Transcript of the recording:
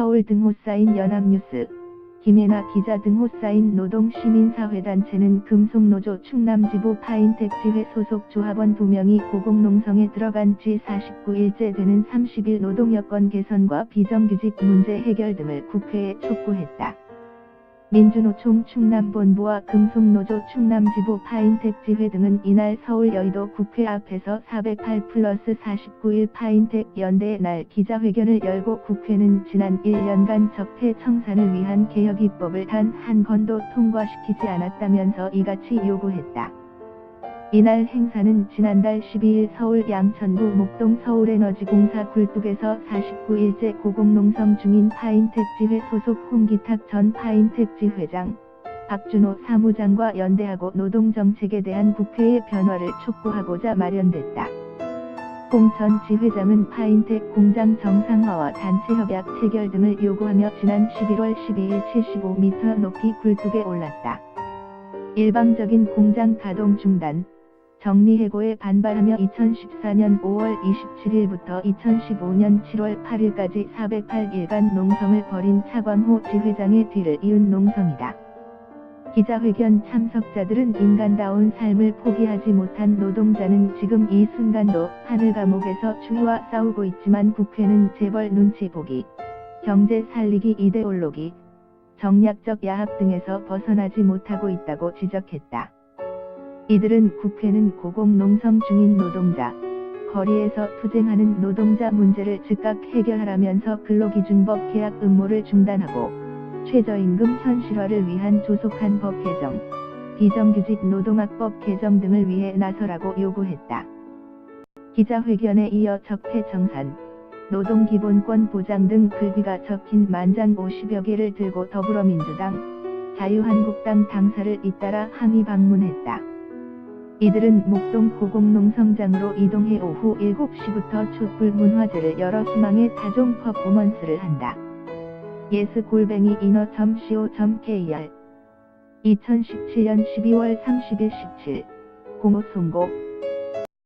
서울 등호 쌓인 연합뉴스, 김혜나 기자 등호 쌓인 노동시민사회단체는 금속노조 충남지부 파인텍지회 소속 조합원 2명이 고공농성에 들어간 지 49일째 되는 30일 노동여건 개선과 비정규직 문제 해결 등을 국회에 촉구했다. 민주노총 충남본부와 금속노조 충남지부 파인텍 지회 등은 이날 서울 여의도 국회 앞에서 408 플러스 49일 파인텍 연대의 날 기자회견을 열고 국회는 지난 1년간 적폐 청산을 위한 개혁 입법을 단 한 건도 통과시키지 않았다면서 이같이 요구했다. 이날 행사는 지난달 12일 서울 양천구 목동 서울에너지공사 굴뚝에서 49일째 고공농성 중인 파인텍지회 소속 홍기탁 전 파인텍지회장, 박준호 사무장과 연대하고 노동정책에 대한 국회의 변화를 촉구하고자 마련됐다. 홍전 지회장은 파인텍 공장 정상화와 단체 협약 체결 등을 요구하며 지난 11월 12일 75m 높이 굴뚝에 올랐다. 일방적인 공장 가동 중단, 정리해고에 반발하며 2014년 5월 27일부터 2015년 7월 8일까지 408일간 농성을 벌인 차광호 지회장의 뒤를 이은 농성이다. 기자회견 참석자들은 인간다운 삶을 포기하지 못한 노동자는 지금 이 순간도 하늘 감옥에서 추위와 싸우고 있지만 국회는 재벌 눈치 보기, 경제 살리기 이데올로기, 정략적 야합 등에서 벗어나지 못하고 있다고 지적했다. 이들은 국회는 고공농성 중인 노동자, 거리에서 투쟁하는 노동자 문제를 즉각 해결하라면서 근로기준법 계약 음모를 중단하고 최저임금 현실화를 위한 조속한 법 개정, 비정규직 노동학법 개정 등을 위해 나서라고 요구했다. 기자회견에 이어 적폐 청산, 노동기본권 보장 등 글귀가 적힌 만장 50여 개를 들고 더불어민주당, 자유한국당 당사를 잇따라 항의 방문했다. 이들은 목동 고공농성장으로 이동해 오후 7시부터 촛불 문화제를 열어 희망의 다종 퍼포먼스를 한다. 예스 골뱅이 인어.co.kr 2017년 12월 30일 17 공호 송고